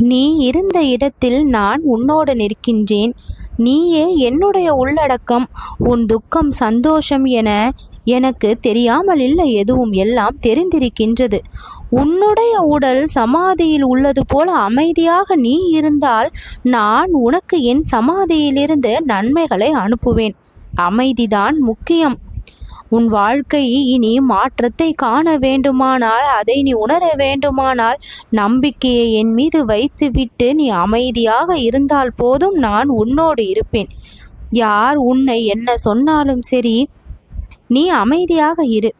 நீ இருந்த இடத்தில் நான் உன்னோடு நிற்கின்றேன். நீயே என்னுடைய உள்ளடக்கம் உன் துக்கம் சந்தோஷம் என எனக்கு தெரியாமல் இல்லை எதுவும் எல்லாம் தெரிந்திருக்கின்றது. உன்னுடைய உடல் சமாதியில் உள்ளது போல அமைதியாக நீ இருந்தால் நான் உனக்கு என் சமாதியிலிருந்து நன்மைகளை அனுப்புவேன். அமைதிதான் முக்கியம். உன் வாழ்க்கை இனி மாற்றத்தை காண வேண்டுமானால் அதை நீ உணர வேண்டுமானால் நம்பிக்கையை என் மீது வைத்துவிட்டு நீ அமைதியாக இருந்தால் போதும் நான் உன்னோடு இருப்பேன். யார் உன்னை என்ன சொன்னாலும் சரி நீ அமைதியாக இரு.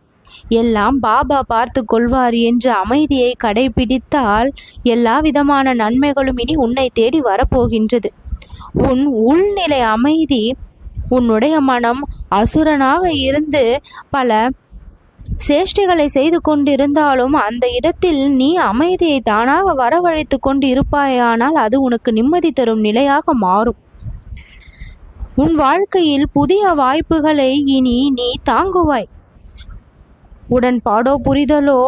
எல்லாம் பாபா பார்த்து கொள்வார் என்று அமைதியை கடைபிடித்தால் எல்லா விதமான நன்மைகளும் இனி உன்னை தேடி வரப்போகின்றது. உன் உள்நிலை அமைதி உன்னுடைய மனம் அசுரனாக இருந்து பல சேஷ்டைகளை செய்து கொண்டிருந்தாலும் அந்த இடத்தில் நீ அமைதியை தானாக வரவழைத்து கொண்டு இருப்பாயானால் அது உனக்கு நிம்மதி தரும் நிலையாக மாறும். உன் வாழ்க்கையில் புதிய வாய்ப்புகளை இனி நீ தாங்குவாய். உடன்பாடோ புரிதலோ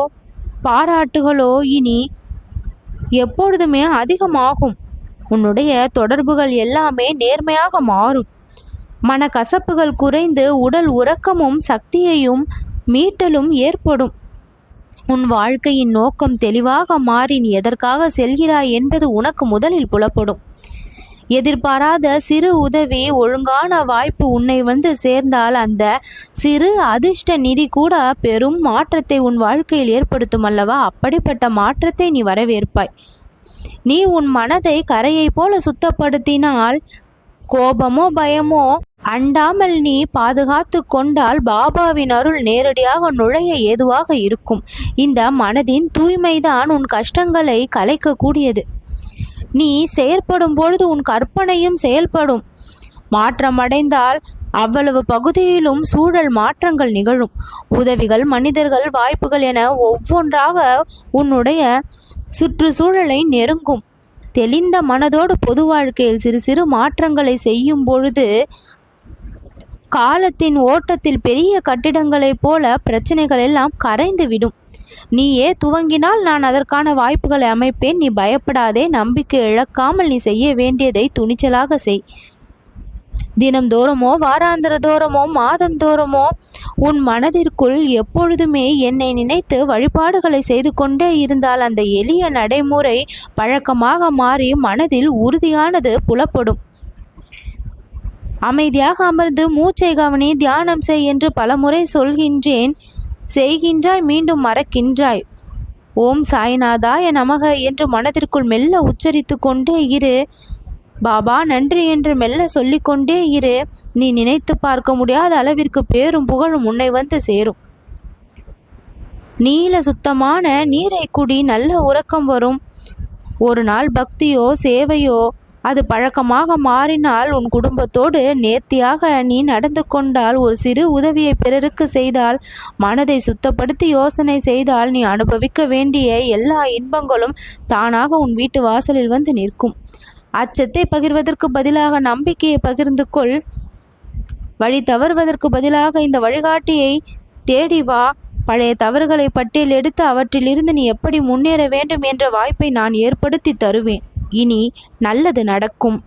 பாராட்டுகளோ இனி எப்பொழுதுமே அதிகமாகும். உன்னுடைய தொடர்புகள் எல்லாமே நேர்மையாக மாறும். மனக்கசப்புகள் குறைந்து உடல் உறக்கமும் சக்தியையும் மீட்டலும் ஏற்படும். உன் வாழ்க்கையின் நோக்கம் தெளிவாக மாறி நீ எதற்காக செல்கிறாய் என்பது உனக்கு முதலில் புலப்படும். எதிர்பாராத சிறு உதவி ஒழுங்கான வாய்ப்பு உன்னை வந்து சேர்ந்தால் அந்த சிறு அதிர்ஷ்ட நிதி கூட பெரும் மாற்றத்தை உன் வாழ்க்கையில் ஏற்படுத்தும் அல்லவா? அப்படிப்பட்ட மாற்றத்தை நீ வரவேற்பாய். நீ உன் மனதை கரையை போல சுத்தப்படுத்தினால் கோபமோ பயமோ அண்டாமல் நீ பாதுகாத்து கொண்டால் பாபாவின் அருள் நேரடியாக நுழைய ஏதுவாக இருக்கும். இந்த மனதின் தூய்மைதான் உன் கஷ்டங்களை கலைக்கக்கூடியது. நீ செயற்படும் பொழுது உன் கற்பனையும் செயல்படும். மாற்றமடைந்தால் அவ்வளவு பகுதியிலும் சூழல் மாற்றங்கள் நிகழும். உதவிகள் மனிதர்கள் வாய்ப்புகள் என ஒவ்வொன்றாக உன்னுடைய சுற்றுச்சூழலை நெருங்கும். தெளிந்த மனதோடு பொது வாழ்க்கையில் சிறு சிறு மாற்றங்களை செய்யும் பொழுது காலத்தின் ஓட்டத்தில் பெரிய கட்டிடங்களைப் போல பிரச்சனைகள் எல்லாம் கரைந்து விடும் நீயே துவங்கினால் நான் அதற்கான வாய்ப்புகளை அமைப்பேன். நீ பயப்படாதே. நம்பிக்கை இழக்காமல் நீ செய்ய வேண்டியதை துணிச்சலாக செய். தினம்தோறுமோ வாராந்திர தோறமோ மாதந்தோறமோ உன் மனதிற்குள் எப்பொழுதுமே என்னை நினைத்து வழிபாடுகளை செய்து கொண்டே இருந்தால் அந்த எளிய நடைமுறை பழக்கமாக மாறி மனதில் உறுதியானது புலப்படும். அமைதியாக அமர்ந்து மூச்சை கவனி தியானம் செய் என்று பலமுறை சொல்கின்றேன். செய்கின்றாய் மீண்டும் மறக்கின்றாய். ஓம் சாய்நாதாய நமக என்று மனதிற்குள் மெல்ல உச்சரித்து கொண்டே இரு. பாபா நன்றி என்று மெல்ல சொல்லிக்கொண்டே இரு. நீ நினைத்து பார்க்க முடியாத அளவிற்கு பேரும் புகழும் உன்னை வந்து சேரும். நீல சுத்தமான நீரை குடி நல்ல உறக்கம் வரும். ஒரு நாள் பக்தியோ சேவையோ அது பழக்கமாக மாறினால் உன் குடும்பத்தோடு நேர்த்தியாக நீ நடந்து கொண்டால் ஒரு சிறு உதவியை பிறருக்கு செய்தால் மனதை சுத்தப்படுத்தி யோசனை செய்தால் நீ அனுபவிக்க வேண்டிய எல்லா இன்பங்களும் தானாக உன் வீட்டு வாசலில் வந்து நிற்கும். அச்சத்தை பகிர்வதற்கு பதிலாக நம்பிக்கையை பகிர்ந்து கொள். வழி தவறுவதற்கு பதிலாக இந்த வழிகாட்டியை தேடி வா. பழைய தவறுகளை பட்டியல் எடுத்து அவற்றிலிருந்து நீ எப்படி முன்னேற வேண்டும் என்ற வாய்ப்பை நான் ஏற்படுத்தி தருவேன். இனி நல்லது நடக்கும்.